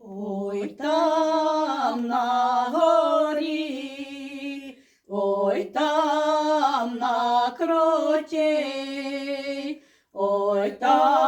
Ой там на горі, ой там на кроті, ой там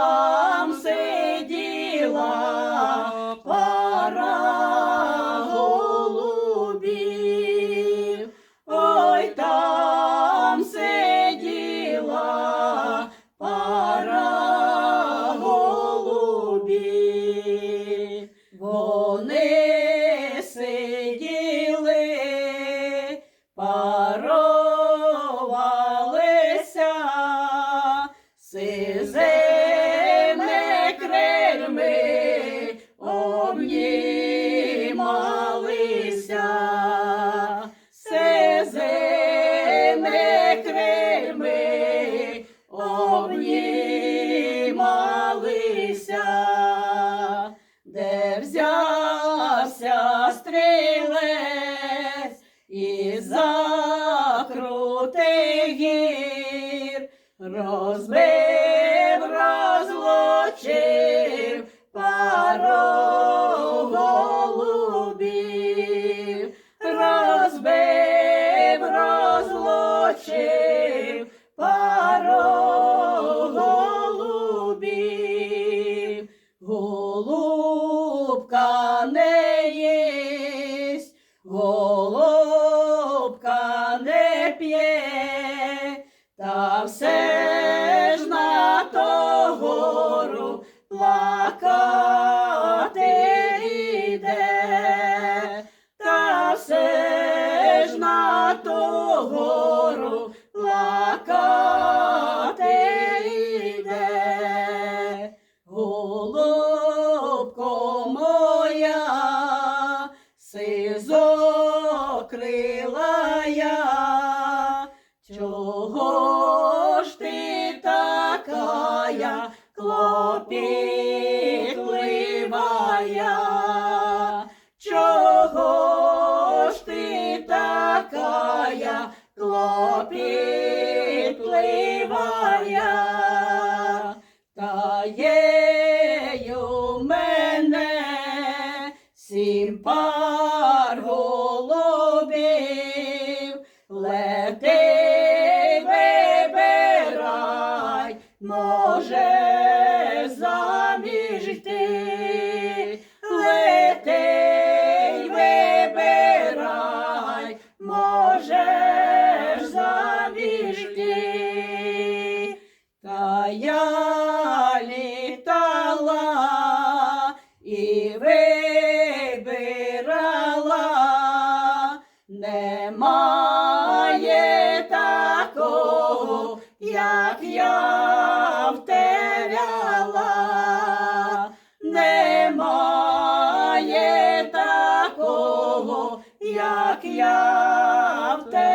закрути гір, розбив, розлучив пару та такая клопітливая? Чого ж ти такая клопітливая? Та є у мене сім пар голубів, лети може і вибирала, немає такого, як я втеряла, немає такого, як я втеряла.